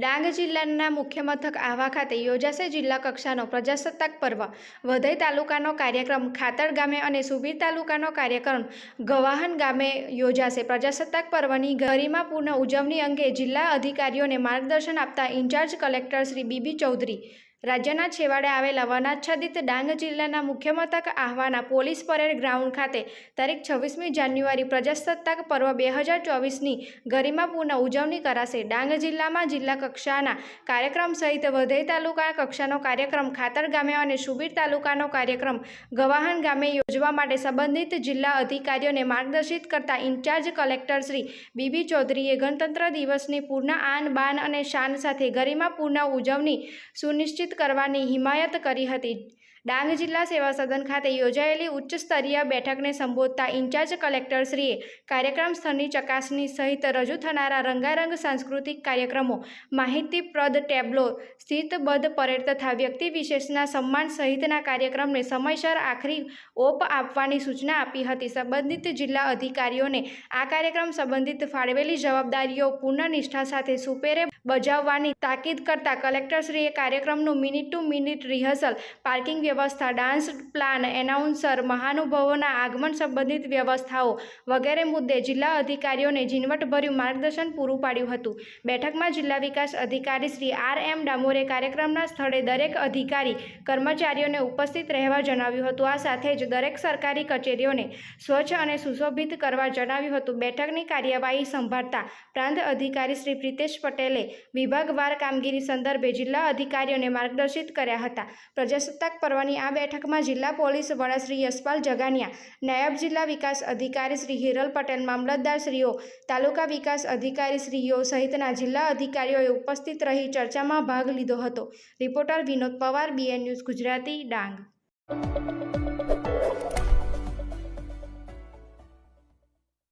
ડાંગ જિલ્લાના મુખ્ય મથક આહવા ખાતે યોજાશે જિલ્લા કક્ષાનો પ્રજાસત્તાક પર્વ. વધઈ તાલુકાનો કાર્યક્રમ ખાતર ગામે અને સુબીર તાલુકાનો કાર્યક્રમ ગવાહન ગામે યોજાશે. પ્રજાસત્તાક પર્વની ગરિમાપૂર્ણ ઉજવણી અંગે જિલ્લા અધિકારીઓને માર્ગદર્શન આપતા incharge collector Shri B B Chaudhary રાજ્યના છેવાડે આવેલા વનાચ્છાદિત ડાંગ જિલ્લાના મુખ્ય મથક આહવાના પોલીસ પરેડ ગ્રાઉન્ડ ખાતે તારીખ છવ્વીસમી જાન્યુઆરી પ્રજાસત્તાક પર્વ બે હજાર ચોવીસની ગરિમાપૂર્ણ ઉજવણી કરાશે. ડાંગ જિલ્લામાં જિલ્લા કક્ષાના કાર્યક્રમ સહિત વધઈ તાલુકા કક્ષાનો કાર્યક્રમ, ખાતર ગામે અને સુબીર તાલુકાનો કાર્યક્રમ ગવાહન ગામે યોજવા માટે સંબંધિત જિલ્લા અધિકારીઓને માર્ગદર્શિત કરતા ઇન્ચાર્જ કલેક્ટર શ્રી બીબી ચૌધરીએ ગણતંત્ર દિવસની પૂર્ણ આન બાન અને શાન સાથે ગરિમાપૂર્ણ ઉજવણી સુનિશ્ચિત કરવાની હિમાયત કરી હતી. ડાંગ જિલ્લા સેવા સદન ખાતે યોજાયેલી ઉચ્ચ સ્તરીય બેઠકને સંબોધતા ઇન્ચાર્જ કલેક્ટરશ્રીએ કાર્યક્રમ સ્થળની ચકાસણી સહિત રજૂ થનારા રંગારંગ સાંસ્કૃતિક કાર્યક્રમો, માહિતીપ્રદ ટેબ્લો સ્થિતબદ્ધ પરેડ તથા વ્યક્તિ વિશેષના સન્માન સહિતના કાર્યક્રમને સમયસર આખરી ઓપ આપવાની સૂચના આપી હતી. સંબંધિત જિલ્લા અધિકારીઓને આ કાર્યક્રમ સંબંધિત ફાળવેલી જવાબદારીઓ પૂર્ણ નિષ્ઠા સાથે સુપેરે બજાવવાની તાકીદ કરતા કલેક્ટરશ્રીએ કાર્યક્રમનું minute to minute rehearsal, parking વ્યવસ્થા, ડાન્સ પ્લાન, એનાઉન્સર, મહાનુભાવોના આગમન સંબંધિત વ્યવસ્થાઓ વગેરે મુદ્દે જિલ્લા અધિકારીઓને ઝીણવટભર્યું માર્ગદર્શન પૂરું પાડ્યું હતું. બેઠકમાં જિલ્લા વિકાસ અધિકારી શ્રી આર એમ ડામોરે કાર્યક્રમના સ્થળે દરેક અધિકારી, કર્મચારીઓને ઉપસ્થિત રહેવા જણાવ્યું હતું. આ સાથે જ દરેક સરકારી કચેરીઓને સ્વચ્છ અને સુશોભિત કરવા જણાવ્યું હતું. બેઠકની કાર્યવાહી સંભાળતા પ્રાંત અધિકારી શ્રી પ્રિતેશ પટેલે વિભાગવાર કામગીરી સંદર્ભે જિલ્લા અધિકારીઓને માર્ગદર્શિત કર્યા હતા. પ્રજાસત્તાક પર્વની આ બેઠકમાં જિલ્લા પોલીસ વડા શ્રી યશપાલ જગાનિયા, નાયબ જિલ્લા વિકાસ અધિકારી શ્રી હિરલ પટેલ, મામલતદાર શ્રીઓ, તાલુકા વિકાસ અધિકારી શ્રીઓ સહિતના જિલ્લા અધિકારીઓએ ઉપસ્થિત રહી ચર્ચામાં ભાગ લીધો હતો. Reporter Vinod Pawar, B N news Gujarati, Dang.